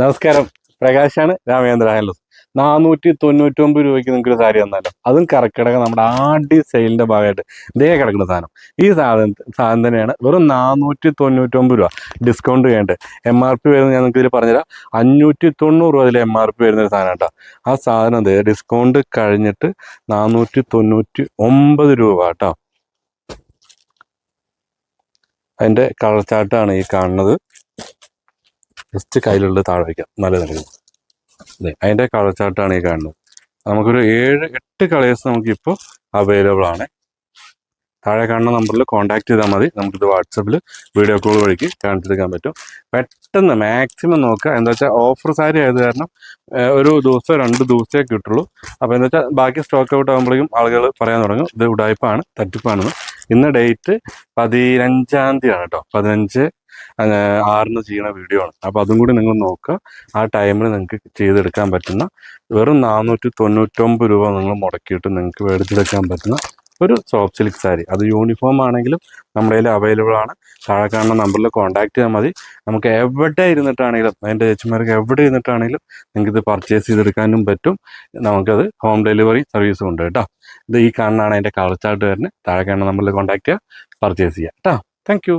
നമസ്കാരം. പ്രകാശാണ് രാമേന്ദ്ര ഹാൻഡ്ലൂസ് നാനൂറ്റി തൊണ്ണൂറ്റി ഒമ്പത് രൂപയ്ക്ക് നിങ്ങൾക്ക് ഒരു സാരി തന്നാലോ. അതും കറക്കിടക നമ്മുടെ ആടി സെയിലിന്റെ ഭാഗമായിട്ട് ഇതേ കിടക്കുന്ന സാധനം. ഈ സാധനം സാധനം തന്നെയാണ് വെറും നാനൂറ്റി തൊണ്ണൂറ്റി ഒമ്പത് രൂപ. ഡിസ്കൗണ്ട് കഴിഞ്ഞിട്ട് എം ആർ പി വരുന്നത് ഞാൻ നിങ്ങൾക്ക് ഇതിൽ പറഞ്ഞുതരാം. അഞ്ഞൂറ്റി തൊണ്ണൂറ് രൂപ അതിൽ എം ആർ പി വരുന്ന ഒരു സാധനം കേട്ടോ. ആ സാധനം അത് ഡിസ്കൗണ്ട് കഴിഞ്ഞിട്ട് നാനൂറ്റി തൊണ്ണൂറ്റി ഒമ്പത് രൂപ കേട്ടോ. അതിന്റെ കളർ ചാർട്ടാണ് ഈ കാണുന്നത്. ജസ്റ്റ് കയ്യിലുള്ളത് താഴെ വയ്ക്കാം. നല്ല നിലയിൽ അതെ അതിന്റെ കളർ ചാർട്ടാണ് ഈ കാണുന്നത്. നമുക്കൊരു ഏഴ് എട്ട് കളേഴ്സ് നമുക്കിപ്പോൾ അവൈലബിൾ ആണ്. താഴെ കാണുന്ന നമ്പറിൽ കോൺടാക്ട് ചെയ്താൽ മതി. നമുക്കിത് വാട്സപ്പിൽ വീഡിയോ കോൾ വഴിക്ക് കാണിച്ചെടുക്കാൻ പറ്റും. പെട്ടെന്ന് മാക്സിമം നോക്കുക. എന്താ വെച്ചാൽ ഓഫർ സാരി ആയത് കാരണം ഒരു ദിവസം രണ്ട് ദിവസമേ കിട്ടുള്ളൂ. അപ്പോൾ എന്താ വെച്ചാൽ ബാക്കി സ്റ്റോക്ക് ഔട്ട് ആകുമ്പോഴേക്കും ആളുകൾ പറയാൻ തുടങ്ങും ഇത് ഉടായ്പാണ് തട്ടിപ്പാണെന്ന്. ഇന്ന് ഡേറ്റ് പതിനഞ്ചാം തീയതി ആണ് കേട്ടോ. പതിനഞ്ച് ആറിന് ചെയ്യണ വീഡിയോ ആണ്. അപ്പോൾ അതും കൂടി നിങ്ങൾ നോക്കുക. ആ ടൈമിൽ നിങ്ങൾക്ക് ചെയ്തെടുക്കാൻ പറ്റുന്ന വെറും നാനൂറ്റി തൊണ്ണൂറ്റൊമ്പത് രൂപ നിങ്ങൾ മുടക്കിയിട്ട് നിങ്ങൾക്ക് മേടിച്ചെടുക്കാൻ പറ്റുന്ന ഒരു സോഫ്റ്റ് സിൽക്ക് സാരി അത് യൂണിഫോം ആണെങ്കിലും നമ്മുടെ കയ്യിൽ അവൈലബിൾ ആണ്. താഴെ കാണുന്ന നമ്പറിൽ കോൺടാക്ട് ചെയ്താൽ മതി. നമുക്ക് എവിടെ ഇരുന്നിട്ടാണെങ്കിലും അതിന്റെ ചേച്ചിമാർക്ക് എവിടെ ഇരുന്നിട്ടാണെങ്കിലും നിങ്ങൾക്ക് ഇത് പർച്ചേസ് ചെയ്തെടുക്കാനും പറ്റും. നമുക്കത് ഹോം ഡെലിവറി സർവീസും ഉണ്ട് കേട്ടോ. ഇത് ഈ കാണുന്നതാണ് അതിന്റെ കളർ ചാർട്ട് വരുന്നത്. താഴെ കാണുന്ന നമ്പറിൽ കോൺടാക്ട് ചെയ്യുക പർച്ചേസ് ചെയ്യുക കേട്ടോ താങ്ക്